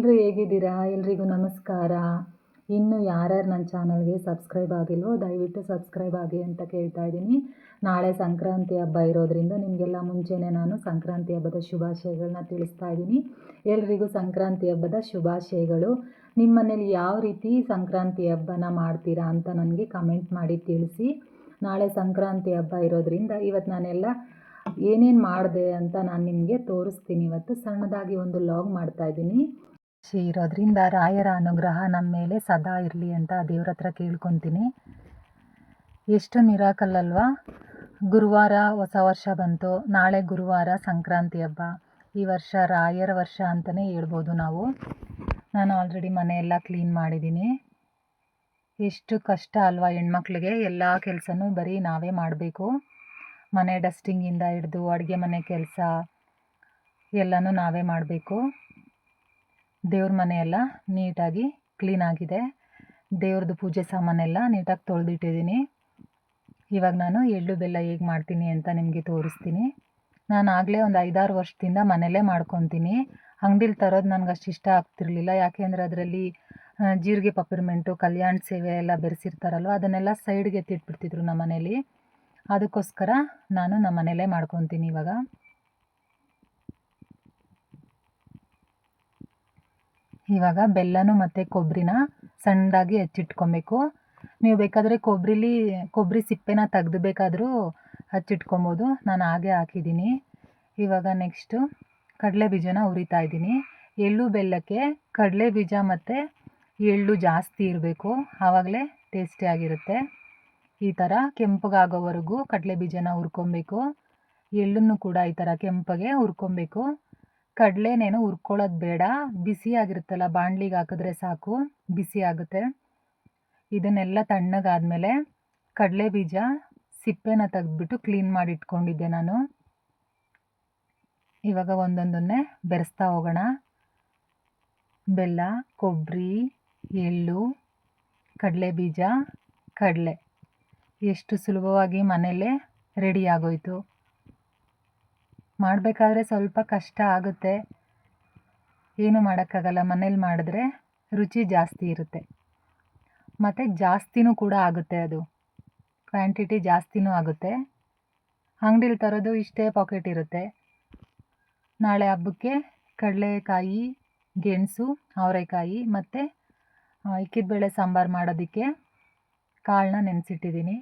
ಎಲ್ಲರೂ ಹೇಗಿದ್ದೀರಾ? ಎಲ್ರಿಗೂ ನಮಸ್ಕಾರ. ಇನ್ನು ಯಾರ್ಯಾರು ನನ್ನ ಚಾನಲ್ಗೆ ಸಬ್ಸ್ಕ್ರೈಬ್ ಆಗಿಲ್ವೋ ದಯವಿಟ್ಟು ಸಬ್ಸ್ಕ್ರೈಬ್ ಆಗಿ ಅಂತ ಕೇಳ್ತಾ ಇದ್ದೀನಿ. ನಾಳೆ ಸಂಕ್ರಾಂತಿ ಹಬ್ಬ ಇರೋದ್ರಿಂದ ನಿಮಗೆಲ್ಲ ಮುಂಚೆನೇ ನಾನು ಸಂಕ್ರಾಂತಿ ಹಬ್ಬದ ಶುಭಾಶಯಗಳನ್ನ ತಿಳಿಸ್ತಾ ಇದ್ದೀನಿ. ಎಲ್ರಿಗೂ ಸಂಕ್ರಾಂತಿ ಹಬ್ಬದ ಶುಭಾಶಯಗಳು. ನಿಮ್ಮ ಮನೇಲಿ ಯಾವ ರೀತಿ ಸಂಕ್ರಾಂತಿ ಹಬ್ಬನ ಮಾಡ್ತೀರಾ ಅಂತ ನನಗೆ ಕಮೆಂಟ್ ಮಾಡಿ ತಿಳಿಸಿ. ನಾಳೆ ಸಂಕ್ರಾಂತಿ ಹಬ್ಬ ಇರೋದ್ರಿಂದ ಇವತ್ತು ನಾನೆಲ್ಲ ಏನೇನು ಮಾಡಿದೆ ಅಂತ ನಾನು ನಿಮಗೆ ತೋರಿಸ್ತೀನಿ. ಇವತ್ತು ಸಣ್ಣದಾಗಿ ಒಂದು ಲಾಗ್ ಮಾಡ್ತಾ ಖುಷಿ ಇರೋದ್ರಿಂದ ರಾಯರ ಅನುಗ್ರಹ ನಮ್ಮ ಮೇಲೆ ಸದಾ ಇರಲಿ ಅಂತ ದೇವ್ರ ಹತ್ರ ಕೇಳ್ಕೊತೀನಿ. ಎಷ್ಟು ಮಿರಾಕಲ್ ಅಲ್ವಾ? ಗುರುವಾರ ಹೊಸ ವರ್ಷ ಬಂತು. ನಾಳೆ ಗುರುವಾರ ಸಂಕ್ರಾಂತಿ ಹಬ್ಬ. ಈ ವರ್ಷ ರಾಯರ ವರ್ಷ ಅಂತಲೇ ಹೇಳ್ಬೋದು ನಾವು. ನಾನು ಆಲ್ರೆಡಿ ಮನೆಯೆಲ್ಲ ಕ್ಲೀನ್ ಮಾಡಿದ್ದೀನಿ. ಎಷ್ಟು ಕಷ್ಟ ಅಲ್ವಾ ಹೆಣ್ಮಕ್ಳಿಗೆ? ಎಲ್ಲ ಕೆಲಸನೂ ಬರೀ ನಾವೇ ಮಾಡಬೇಕು. ಮನೆ ಡಸ್ಟಿಂಗಿಂದ ಹಿಡ್ದು ಅಡುಗೆ ಮನೆ ಕೆಲಸ ಎಲ್ಲನೂ ನಾವೇ ಮಾಡಬೇಕು. ದೇವ್ರ ಮನೆಯೆಲ್ಲ ನೀಟಾಗಿ ಕ್ಲೀನಾಗಿದೆ ದೇವ್ರದ್ದು ಪೂಜೆ ಸಾಮಾನೆಲ್ಲ ನೀಟಾಗಿ ತೊಳೆದಿಟ್ಟಿದ್ದೀನಿ. ಇವಾಗ ನಾನು ಎಳ್ಳು ಬೆಲ್ಲ ಹೇಗೆ ಮಾಡ್ತೀನಿ ಅಂತ ನಿಮಗೆ ತೋರಿಸ್ತೀನಿ. ನಾನು ಆಗಲೇ ಒಂದು ಐದಾರು ವರ್ಷದಿಂದ ಮನೆಯಲ್ಲೇ ಮಾಡ್ಕೊತೀನಿ. ಅಂಗಡಿಲಿ ತರೋದು ನನಗೆ ಅಷ್ಟು ಇಷ್ಟ ಆಗ್ತಿರ್ಲಿಲ್ಲ. ಯಾಕೆಂದರೆ ಅದರಲ್ಲಿ ಜೀರಿಗೆ ಪಪ್ಪಿರ್ಮೆಂಟು, ಕಲ್ಯಾಣ ಸೇವೆ ಎಲ್ಲ ಬೆರೆಸಿರ್ತಾರಲ್ವ, ಅದನ್ನೆಲ್ಲ ಸೈಡ್ಗೆ ಎತ್ತಿಟ್ಬಿಡ್ತಿದ್ರು ನಮ್ಮ ಮನೇಲಿ ಅದಕ್ಕೋಸ್ಕರ ನಾನು ನಮ್ಮ ಮನೆಯಲ್ಲೇ ಮಾಡ್ಕೊತೀನಿ ಇವಾಗ. ಇವಾಗ ಬೆಲ್ಲನೂ ಮತ್ತು ಕೊಬ್ಬರಿನ ಸಣ್ಣದಾಗಿ ಹೆಚ್ಚಿಟ್ಕೊಬೇಕು. ನೀವು ಬೇಕಾದರೆ ಕೊಬ್ಬರಿಲಿ ಕೊಬ್ಬರಿ ಸಿಪ್ಪೆನ ತೆಗ್ದು ಬೇಕಾದರೂ ಹಚ್ಚಿಟ್ಕೊಬೋದು. ನಾನು ಹಾಗೆ ಹಾಕಿದ್ದೀನಿ. ಇವಾಗ ನೆಕ್ಸ್ಟು ಕಡಲೆ ಬೀಜನ ಹುರಿತಾ ಇದ್ದೀನಿ. ಎಳ್ಳು ಬೆಲ್ಲಕ್ಕೆ ಕಡಲೆ ಬೀಜ ಮತ್ತು ಎಳ್ಳು ಜಾಸ್ತಿ ಇರಬೇಕು. ಆವಾಗಲೇ ಟೇಸ್ಟಿಯಾಗಿರುತ್ತೆ ಈ ಥರ ಕೆಂಪಗಾಗೋವರೆಗೂ ಕಡಲೆ ಬೀಜನ ಹುರ್ಕೊಬೇಕು. ಎಳ್ಳನ್ನು ಕೂಡ ಈ ಥರ ಕೆಂಪಗೆ ಹುರ್ಕೊಬೇಕು. ಕಡಲೆನೇನು ಹುರ್ಕೊಳ್ಳೋದು ಬೇಡ. ಬಿಸಿಯಾಗಿರುತ್ತಲ್ಲ ಬಾಣಲಿಗೆ ಹಾಕಿದ್ರೆ ಸಾಕು. ಬಿಸಿ ಆಗುತ್ತೆ. ಇದನ್ನೆಲ್ಲ ತಣ್ಣಗಾದಮೇಲೆ ಕಡಲೆ ಬೀಜ ಸಿಪ್ಪೆನ ತೆಗೆದ್ಬಿಟ್ಟು ಕ್ಲೀನ್ ಮಾಡಿ ಇಟ್ಕೊಂಡಿದ್ದೆ ನಾನು. ಇವಾಗ ಒಂದೊಂದನ್ನೇ ಬೆರೆಸ್ತಾ ಹೋಗೋಣ. ಬೆಲ್ಲ ಕೊಬ್ಬರಿ ಎಳ್ಳು, ಕಡಲೆ ಬೀಜ, ಕಡಲೆ. ಎಷ್ಟು ಸುಲಭವಾಗಿ ಮನೆಯಲ್ಲೇ ರೆಡಿ ಮಾಡಬೇಕಾದ್ರೆ ಸ್ವಲ್ಪ ಕಷ್ಟ ಆಗುತ್ತೆ. ಏನು ಮಾಡೋಕ್ಕಾಗಲ್ಲ, ಮನೇಲಿ ಮಾಡಿದ್ರೆ ರುಚಿ ಜಾಸ್ತಿ ಇರುತ್ತೆ. ಮತ್ತು ಜಾಸ್ತಿನೂ ಕೂಡ ಆಗುತ್ತೆ ಅದು. ಕ್ವಾಂಟಿಟಿ ಜಾಸ್ತಿನೂ ಆಗುತ್ತೆ. ಅಂಗಡಿಲಿ ತರೋದು ಇಷ್ಟೇ ಪಾಕೆಟ್ ಇರುತ್ತೆ. ನಾಳೆ ಹಬ್ಬಕ್ಕೆ ಕಡಲೆಕಾಯಿ, ಗೆಣಸು, ಅವರೆಕಾಯಿ ಮತ್ತು ಇಕ್ಕಿದ ಬೇಳೆ ಸಾಂಬಾರು ಮಾಡೋದಕ್ಕೆ ಕಾಳನ್ನ ನೆನೆಸಿಟ್ಟಿದ್ದೀನಿ.